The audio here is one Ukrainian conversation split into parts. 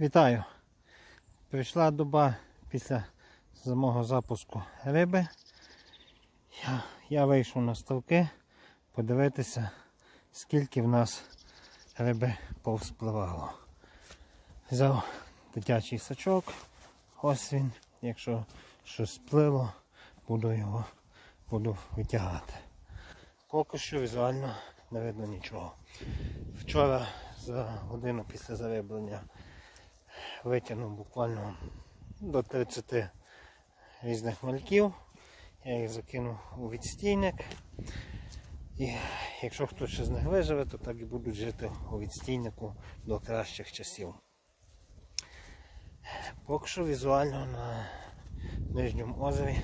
Вітаю! Прийшла доба після самого запуску риби. Я, я вийшов на ставки подивитися, скільки в нас риби повспливало. Взяв дитячий сачок, ось він. Якщо щось сплило, буду його буду витягати. Поки що візуально не видно нічого. Вчора за годину після зариблення витягнув буквально до 30 різних мальків. Я їх закинув у відстійник. І якщо хтось з них виживе, то так і будуть жити у відстійнику до кращих часів. Поки що візуально на нижньому озері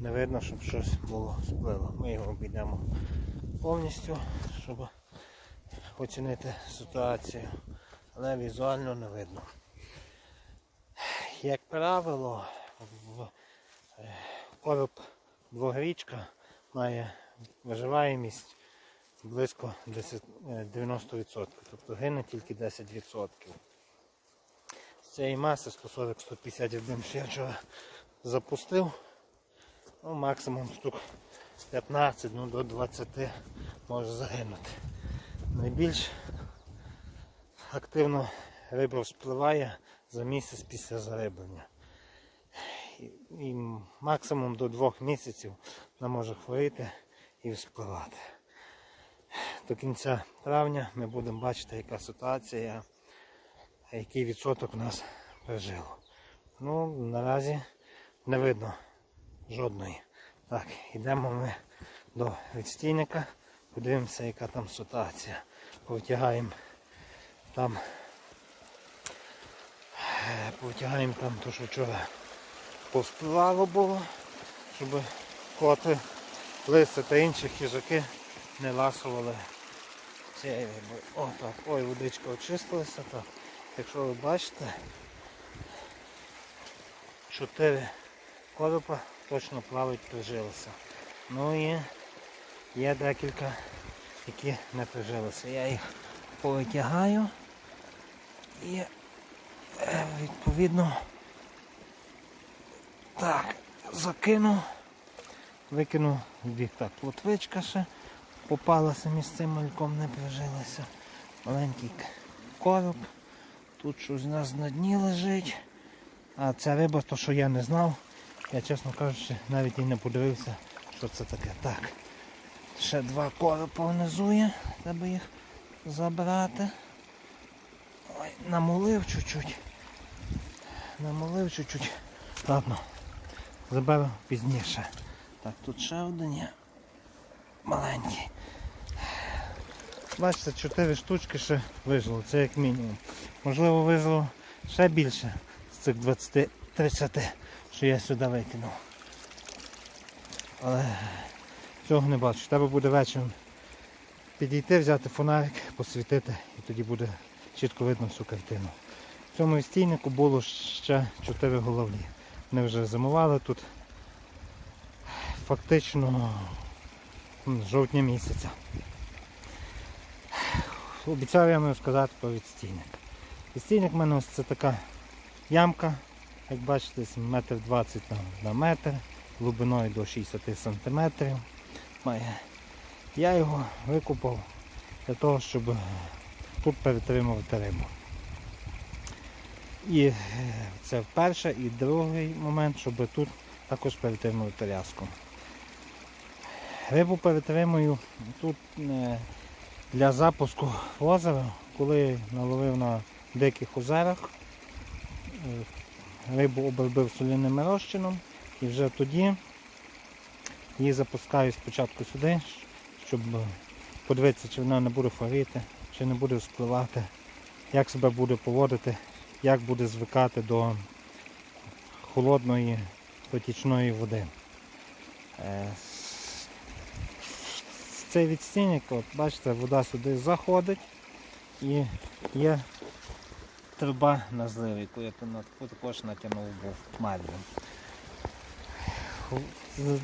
не видно, щоб щось було сплило. Ми його обійдемо повністю, щоб оцінити ситуацію, але візуально не видно. Як правило, е, короб двогрічка має виживаємість близько 10, е, 90%, тобто гине тільки 10%. З цієї маси 140-150 рибин, що я запустив, ну, максимум штук 15 ну, до 20 може загинути. Найбільш активно риба вспливає за місяць після зариблення. І, і максимум до двох місяців вона може хворіти і вспливати. До кінця травня ми будемо бачити, яка ситуація, який відсоток у нас пережило. Ну, наразі не видно жодної. Так, йдемо ми до відстійника, подивимося, яка там ситуація. Повтягаємо там Повтягаємо там то, що вчора повспливало було, щоб коти, лиси та інші хижаки не ласували рибою. О, так, ой, водичка очистилася. Так. Якщо ви бачите, чотири коропа точно плавають, прижилися. Ну і є декілька, які не прижилися. Я їх повитягаю і Відповідно, так, закинув, викинув бік. Так, плотвичка ще попалася між цим мальком, не прижилася. Маленький короб. Тут щось у нас на дні лежить. А ця риба, то що я не знав, я чесно кажучи, навіть і не подивився, що це таке. Так. Ще два коропа внизу є, треба їх забрати. Ой, намолив чуть-чуть. Намолив чуть-чуть. Ладно, заберу пізніше. Так, тут ще один є. Маленький. Бачите, 4 штучки ще вижило, це як мінімум. Можливо вижило ще більше з цих 20-30, що я сюди викинув. Але цього не бачу. Треба буде вечором підійти, взяти фонарик, посвітити і тоді буде чітко видно всю картину. В цьому відстійнику було ще 4 головлі. Вони вже зимували тут фактично з жовтня місяця. Обіцяв я вам сказати про відстійник. Відстійник в мене ось це така ямка, як бачите, метр 20 на, метр, глибиною до 60 см. Я його викупав для того, щоб тут перетримувати рибу. І е, це вперше, і другий момент, щоб тут також перетримувати рязку. Рибу перетримую тут е, для запуску в озеро, коли наловив на диких озерах, е, рибу обробив соляним розчином і вже тоді її запускаю спочатку сюди, щоб подивитися, чи вона не буде хворіти, чи не буде вспливати, як себе буде поводити, як буде звикати до холодної потічної води. Е, Цей відстійник, от, бачите, вода сюди заходить і є труба на злив, яку я також натягнув був марлю.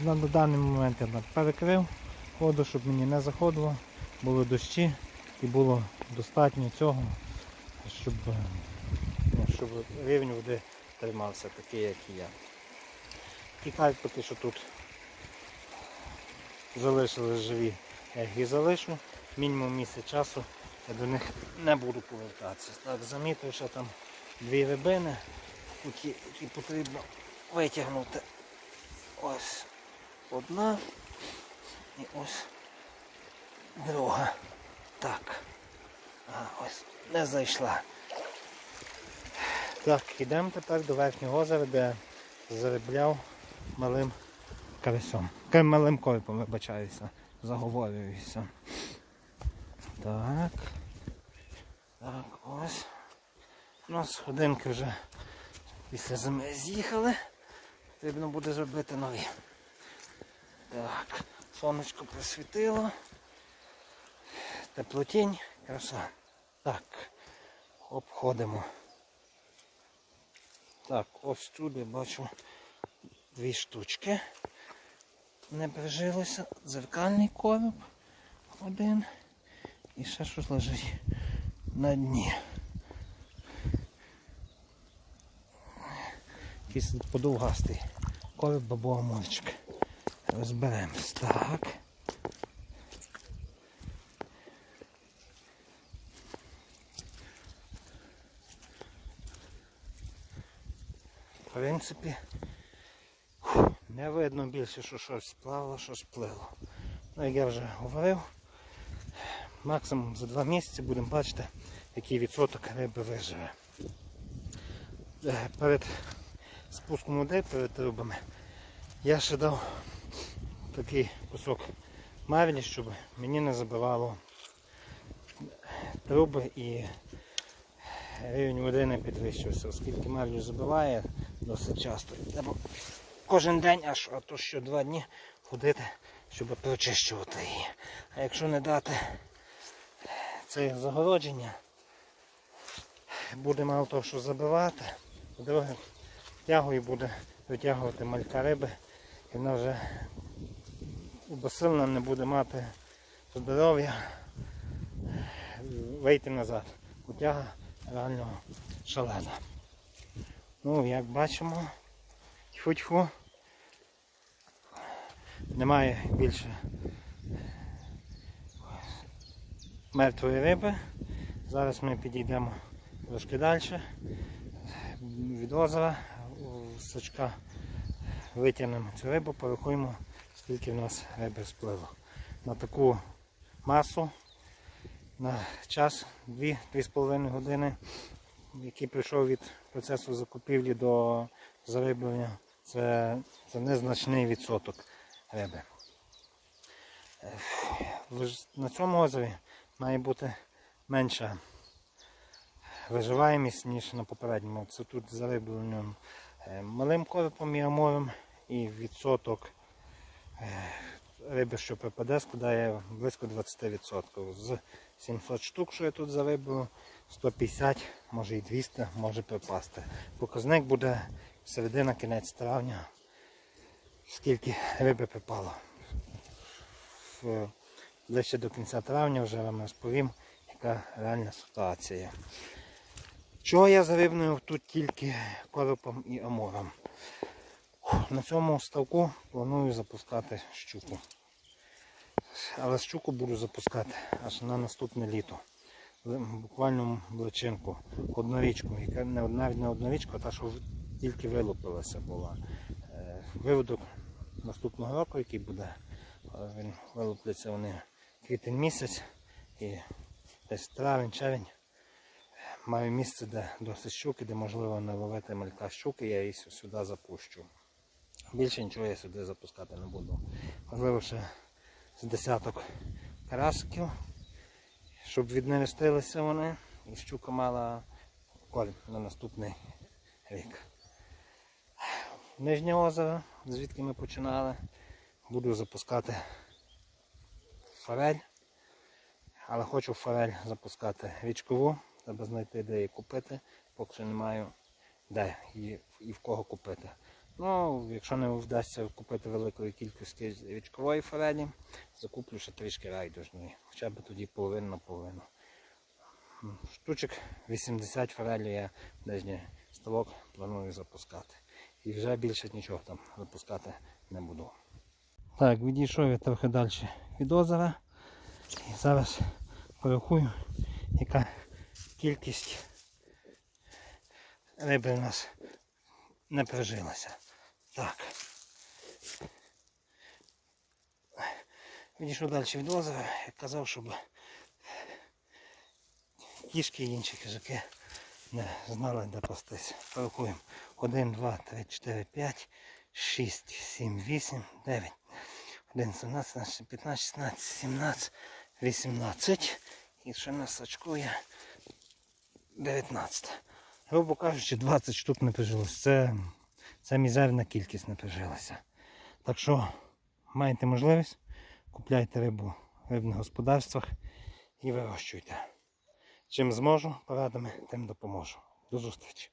На даний момент я перекрив воду, щоб мені не заходило, були дощі і було достатньо цього, щоб, щоб рівень води тримався, такий, як і я. Ті карпики, що тут залишили живі, я їх і залишу. Мінімум місяць часу я до них не буду повертатися. Так, замітив, що там дві рибини, які, які потрібно витягнути. Ось одна і ось друга. Так. А, ось не зайшла. Так, йдемо тепер до верхнього озера, де заробляв малим карасем. Малим корпом, вибачаюся, заговорююся. Так. Так, ось. У нас годинки вже після зими з'їхали. Потрібно буде зробити нові. Так, сонечко присвітило. Теплотінь, краса. Так, обходимо. Так, ось тут я бачу дві штучки. Не прижилося. Дзеркальний короб один. І ще щось лежить на дні. Якийсь подовгастий. Короб бабова мовчик. Розберемось. Так. В принципі, не видно більше, що щось сплавало, щось плило. Ну, як я вже говорив, максимум за два місяці будемо бачити, який відсоток риби виживе. Е, Перед спуском води, перед трубами, я ще дав такий кусок марлі, щоб мені не забивало труби і рівень води не підвищився, оскільки марлю забиває досить часто. Треба кожен день, аж а то що два дні ходити, щоб прочищувати її. А якщо не дати це загородження, буде мало того, що забивати, по-друге, тягою буде витягувати малька риби, і вона вже безсильно не буде мати здоров'я вийти назад. Утяга реально шалена. Ну, як бачимо, тьфу-тьфу, немає більше мертвої риби. Зараз ми підійдемо трошки далі. Від озера сачка витягнемо цю рибу, порахуємо, скільки в нас риби сплило. На таку масу на час 2-2,5 години, який прийшов від процесу закупівлі до зариблення, це, це незначний відсоток риби. Е, На цьому озері має бути менша виживаємість, ніж на попередньому. Це тут зарибленням е, малим коропом і амором і відсоток е, риби, що припаде, складає близько 20%. З 700 штук, що я тут зариблю, 150, може і 200 може припасти. Показник буде середина кінець травня, скільки риби припало. Ближче до кінця травня вже вам розповім, яка реальна ситуація. Чого я зарибнув тут тільки коропом і амором. На цьому ставку планую запускати щуку. Але щуку буду запускати аж на наступне літо. Буквально личинку, однорічку, яка навіть не однорічку, а та, що тільки вилупилася була. Е, Виводок наступного року, який буде, він вилупляться вони квітень місяць і десь травень, червень. Маю місце, де досить щуки, де можливо наловити малька щуки, я її сюди запущу. Більше нічого я сюди запускати не буду. Можливо, ще з десяток карасиків, щоб віднерестилися вони і щука мала корм на наступний рік. Нижнє озеро, звідки ми починали, буду запускати форель. Але хочу форель запускати річкову, треба знайти, де її купити, поки що не маю де її і в кого купити. Ну, якщо не вдасться купити великої кількості річкової форелі, закуплю ще трішки райдужної. Хоча б тоді половину на половину. штучок 80 форелі я десь ставок планую запускати. І вже більше нічого там запускати не буду. Так, відійшов я трохи далі від озера. І зараз порахую, яка кількість риби у нас не прижилася. Так. Відійшов далі від озера, я казав, щоб кішки і інші хижаки не знали, де пастись. Порахуємо. 1, 2, 3, 4, 5, 6, 7, 8, 9, 11, 12, 15, 16, 17, 18. І ще нас очкує 19. Грубо кажучи, 20 штук не прижилось. Це, це мізерна кількість не прижилася. Так що маєте можливість, купляйте рибу в рибних господарствах і вирощуйте. Чим зможу, порадами, тим допоможу. До зустрічі!